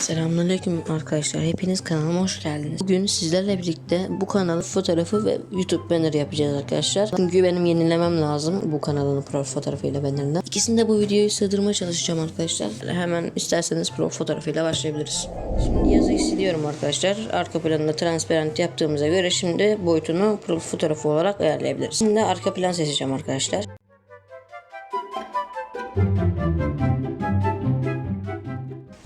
Selamünaleyküm arkadaşlar. Hepiniz kanalıma hoş geldiniz. Bugün sizlerle birlikte bu kanalın fotoğrafı ve YouTube banner yapacağız arkadaşlar. Çünkü benim yenilemem lazım bu kanalın profil fotoğrafıyla bannerını. İkisini de bu videoyu sığdırmaya çalışacağım arkadaşlar. Hemen isterseniz profil fotoğrafıyla başlayabiliriz. Şimdi yazıyı siliyorum arkadaşlar. Arka planını transparent yaptığımıza göre şimdi boyutunu profil fotoğrafı olarak ayarlayabiliriz. Şimdi arka plan seçeceğim arkadaşlar.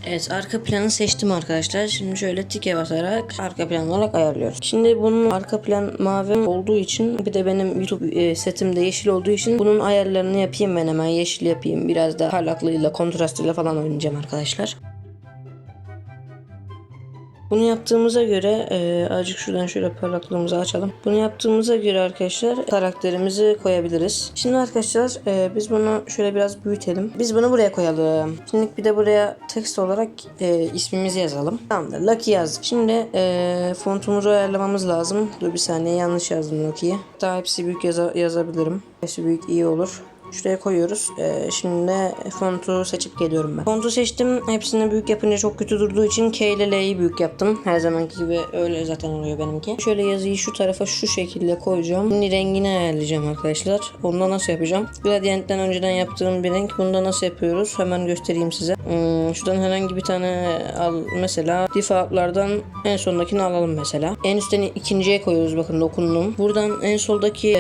Evet arka planı seçtim arkadaşlar. Şimdi şöyle tike basarak arka plan olarak ayarlıyoruz. Şimdi bunun arka plan mavi olduğu için bir de benim YouTube e, setimde yeşil olduğu için bunun ayarlarını yapayım ben hemen yeşil yapayım. Biraz da parlaklığıyla kontrastıyla falan oynayacağım arkadaşlar. Bunu yaptığımıza göre e, azıcık şuradan şöyle parlaklığımızı açalım. Bunu yaptığımıza göre arkadaşlar karakterimizi koyabiliriz. Şimdi arkadaşlar e, biz bunu şöyle biraz büyütelim. Biz bunu buraya koyalım. Şimdi bir de buraya text olarak e, ismimizi yazalım. Tamamdır. Lucky yazdık. Şimdi e, fontumuzu ayarlamamız lazım. Dur bir saniye yanlış yazdım Lucky'yi. Daha hepsi büyük yaza- yazabilirim. Hepsi büyük iyi olur. Şuraya koyuyoruz. Ee, şimdi de fontu seçip geliyorum ben. Fontu seçtim. Hepsini büyük yapınca çok kötü durduğu için K ile L'yi büyük yaptım. Her zamanki gibi öyle zaten oluyor benimki. Şöyle yazıyı şu tarafa şu şekilde koyacağım. Şimdi rengini ayarlayacağım arkadaşlar. Onu da nasıl yapacağım? Gradient'ten önceden yaptığım bir renk. Bunu da nasıl yapıyoruz? Hemen göstereyim size. Hmm, şuradan herhangi bir tane al. Mesela defaultlardan en sondakini alalım mesela. En üstten ikinciye koyuyoruz bakın dokunum. Buradan en soldaki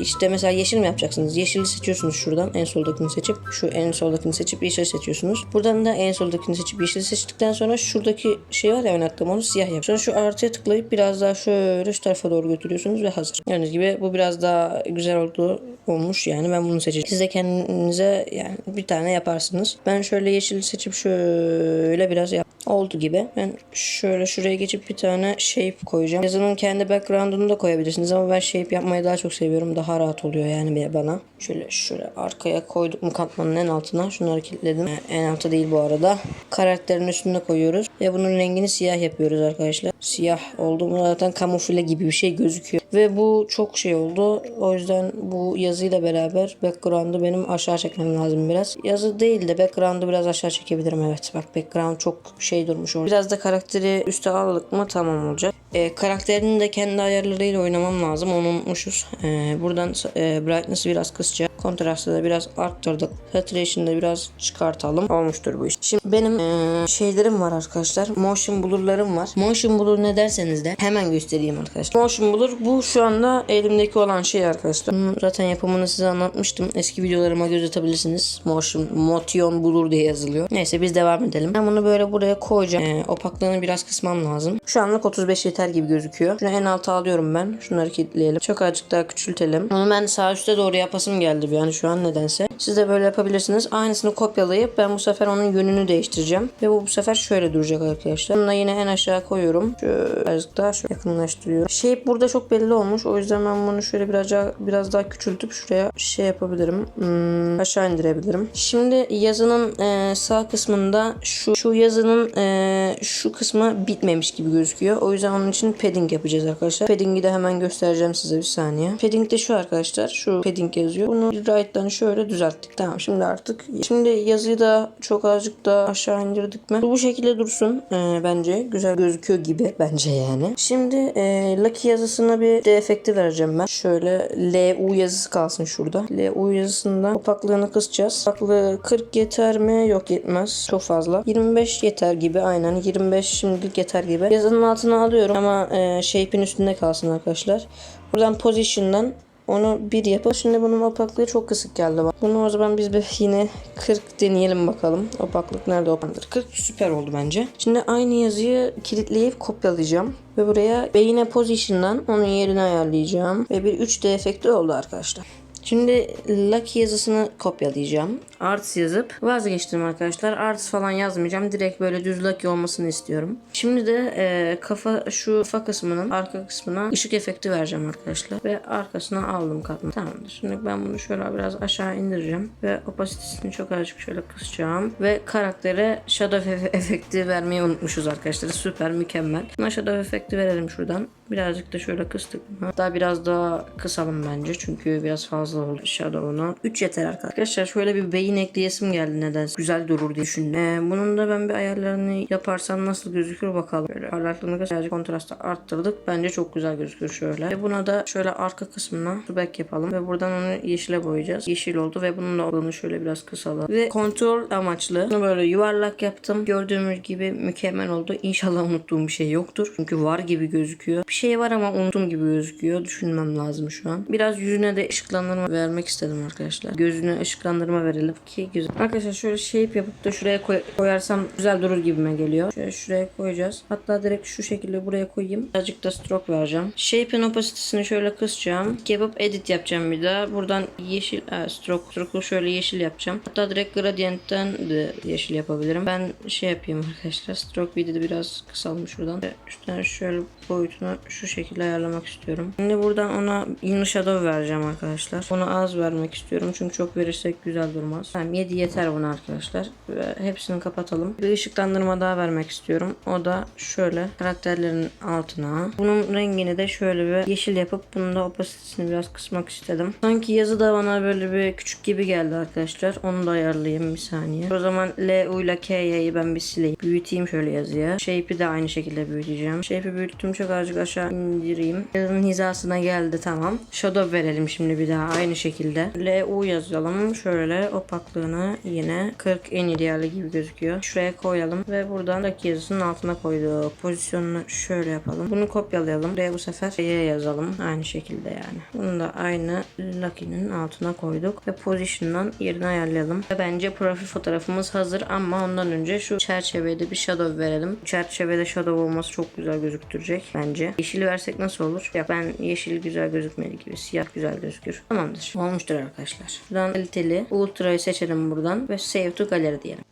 işte mesela yeşil mi yapacaksınız? Yeşili seçiyorsunuz şuradan. En soldakini seçip şu en soldakini seçip yeşil seçiyorsunuz. Buradan da en soldakini seçip yeşil seçtikten sonra şuradaki şey var ya oynattığım onu siyah yap. Sonra şu artıya tıklayıp biraz daha şöyle şu tarafa doğru götürüyorsunuz ve hazır. Gördüğünüz gibi bu biraz daha güzel oldu olmuş yani ben bunu seçeceğim. Siz de kendinize yani bir tane yaparsınız. Ben şöyle yeşil seçip şöyle biraz yap. Oldu gibi. Ben şöyle şuraya geçip bir tane shape koyacağım. Yazının kendi background'unu da koyabilirsiniz ama ben shape yapmayı daha çok seviyorum. Daha rahat oluyor yani bana. Şöyle şöyle arkaya koyduk mu katmanın en altına. Şunları kilitledim. En altı değil bu arada. Karakterin üstüne koyuyoruz. Ve bunun rengini siyah yapıyoruz arkadaşlar. Siyah oldu mu zaten kamufle gibi bir şey gözüküyor. Ve bu çok şey oldu. O yüzden bu yazıyla beraber background'ı benim aşağı çekmem lazım biraz. Yazı değil de background'ı biraz aşağı çekebilirim evet. Bak background çok şey durmuş orada. Biraz da karakteri üste aldık mı tamam olacak. Ee, karakterinin de kendi ayarlarıyla oynamam lazım. Onu unutmuşuz. Ee, buradan e, brightness'ı biraz kısacağız. Kontrastı da biraz arttırdık. Saturation'ı biraz çıkartalım. Olmuştur bu iş. Şimdi benim e, şeylerim var arkadaşlar. Motion blur'larım var. Motion blur ne derseniz de hemen göstereyim arkadaşlar. Motion blur bu şu anda elimdeki olan şey arkadaşlar. Bunun zaten yapımını size anlatmıştım. Eski videolarıma göz atabilirsiniz. Motion, motion blur diye yazılıyor. Neyse biz devam edelim. Ben bunu böyle buraya koyacağım. E, opaklığını biraz kısmam lazım. Şu anlık 35 yeter gibi gözüküyor. Şunu en alta alıyorum ben. Şunları kilitleyelim. Çok azıcık daha küçültelim. Onu ben sağ üstte doğru yapasım geldi bir yani şu an nedense. Siz de böyle yapabilirsiniz. Aynısını kopyalayıp ben bu sefer onun yönünü değiştireceğim. Ve bu bu sefer şöyle duracak arkadaşlar. Bunu da yine en aşağı koyuyorum. Şöyle azıcık daha şöyle yakınlaştırıyorum. Shape burada çok belli olmuş. O yüzden ben bunu şöyle biraz daha, biraz daha küçültüp şuraya şey yapabilirim. Hmm, aşağı indirebilirim. Şimdi yazının e, sağ kısmında şu şu yazının e, şu kısmı bitmemiş gibi gözüküyor. O yüzden onun için padding yapacağız arkadaşlar. Padding'i de hemen göstereceğim size bir saniye. Padding de şu arkadaşlar. Şu padding yazıyor. Bunu right'tan şöyle düzelttik. Tamam şimdi artık. Şimdi yazıyı da çok azıcık daha aşağı indirdik mi? Bu şekilde dursun e, bence. Güzel gözüküyor gibi bence yani. Şimdi e, Lucky yazısına bir D efekti vereceğim ben. Şöyle LU yazısı kalsın şurada. LU yazısından opaklığını kısacağız. Opaklığı 40 yeter mi? Yok yetmez. Çok fazla. 25 yeter gibi aynen. 25 şimdilik yeter gibi. Yazının altına alıyorum ama e, shape'in üstünde kalsın arkadaşlar. Buradan position'dan onu bir yapalım. Şimdi bunun opaklığı çok kısık geldi bana. Bunu o zaman biz bir yine 40 deneyelim bakalım. Opaklık nerede opandır? 40 süper oldu bence. Şimdi aynı yazıyı kilitleyip kopyalayacağım. Ve buraya ve yine position'dan onun yerini ayarlayacağım. Ve bir 3D efekti oldu arkadaşlar. Şimdi Lucky yazısını kopyalayacağım. Arts yazıp vazgeçtim arkadaşlar. Arts falan yazmayacağım. Direkt böyle düz Lucky olmasını istiyorum. Şimdi de e, kafa şu kafa kısmının arka kısmına ışık efekti vereceğim arkadaşlar. Ve arkasına aldım katmanı. Tamamdır. Şimdi ben bunu şöyle biraz aşağı indireceğim. Ve opasitesini çok azıcık şöyle kısacağım. Ve karaktere shadow efe- efekti vermeyi unutmuşuz arkadaşlar. Süper mükemmel. Buna shadow efekti verelim şuradan. Birazcık da şöyle kıstık. mı? Hatta biraz daha kısalım bence. Çünkü biraz fazla fazla oldu Shadow'una. 3 yeter arkadaşlar. Şöyle bir beyin ekleyesim geldi nedense. Güzel durur diye düşündüm. Ee, bunun da ben bir ayarlarını yaparsam nasıl gözükür bakalım. Böyle parlaklığını birazcık kontrastı arttırdık. Bence çok güzel gözükür şöyle. Ve buna da şöyle arka kısmına back yapalım. Ve buradan onu yeşile boyayacağız. Yeşil oldu ve bunun da olduğunu şöyle biraz kısalım. Ve kontrol amaçlı. Bunu böyle yuvarlak yaptım. Gördüğümüz gibi mükemmel oldu. İnşallah unuttuğum bir şey yoktur. Çünkü var gibi gözüküyor. Bir şey var ama unuttum gibi gözüküyor. Düşünmem lazım şu an. Biraz yüzüne de ışıklandırma vermek istedim arkadaşlar. Gözüne ışıklandırma verelim ki güzel. Arkadaşlar şöyle shape yapıp da şuraya koy- koyarsam güzel durur gibime geliyor. Şöyle şuraya koyacağız. Hatta direkt şu şekilde buraya koyayım. Birazcık da stroke vereceğim. Shape'in opacitesini şöyle kısacağım. Yapıp edit yapacağım bir daha. Buradan yeşil e, stroke stroke'u şöyle yeşil yapacağım. Hatta direkt gradient'ten de yeşil yapabilirim. Ben şey yapayım arkadaşlar. Stroke videoda biraz kısalım şuradan. Şuradan şöyle boyutunu şu şekilde ayarlamak istiyorum. Şimdi buradan ona inner shadow vereceğim arkadaşlar. Ona az vermek istiyorum. Çünkü çok verirsek güzel durmaz. Tamam 7 yeter buna arkadaşlar. Ve hepsini kapatalım. Bir ışıklandırma daha vermek istiyorum. O da şöyle karakterlerin altına. Bunun rengini de şöyle bir yeşil yapıp bunun da opasitesini biraz kısmak istedim. Sanki yazı da bana böyle bir küçük gibi geldi arkadaşlar. Onu da ayarlayayım bir saniye. O zaman L, U ile K'yi ben bir sileyim. Büyüteyim şöyle yazıya. Shape'i de aynı şekilde büyüteceğim. Shape'i büyüttüm çok azıcık aşağı indireyim. Yazının hizasına geldi tamam. Shadow verelim şimdi bir daha aynı şekilde. L, U yazalım. Şöyle opaklığını yine 40 en ideali gibi gözüküyor. Şuraya koyalım ve buradan Lucky yazısının altına koyduk. Pozisyonunu şöyle yapalım. Bunu kopyalayalım. Buraya bu sefer Y yazalım. Aynı şekilde yani. Bunu da aynı Lucky'nin altına koyduk. Ve position'dan yerini ayarlayalım. Ve bence profil fotoğrafımız hazır ama ondan önce şu çerçeveye de bir shadow verelim. Çerçevede shadow olması çok güzel gözüktürecek bence. Yeşil versek nasıl olur? Ya ben yeşil güzel gözükmedi gibi. Siyah güzel gözükür. Tamamdır. Olmuştur arkadaşlar. Şuradan kaliteli ultra'yı seçelim buradan ve save to gallery diyelim.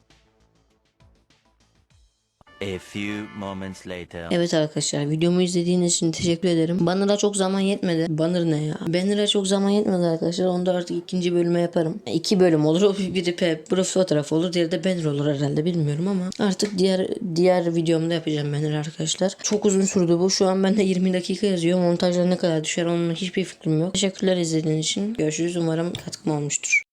A few moments later. Evet arkadaşlar videomu izlediğiniz için teşekkür ederim. Banner'a çok zaman yetmedi. Banner ne ya? Banner'a çok zaman yetmedi arkadaşlar. Onu da artık ikinci bölüme yaparım. İki bölüm olur. Biri pe profil fotoğraf olur. Diğeri de banner olur herhalde bilmiyorum ama artık diğer diğer videomda yapacağım banner arkadaşlar. Çok uzun sürdü bu. Şu an bende 20 dakika yazıyor. Montajda ne kadar düşer onun hiçbir fikrim yok. Teşekkürler izlediğiniz için. Görüşürüz. Umarım katkım olmuştur.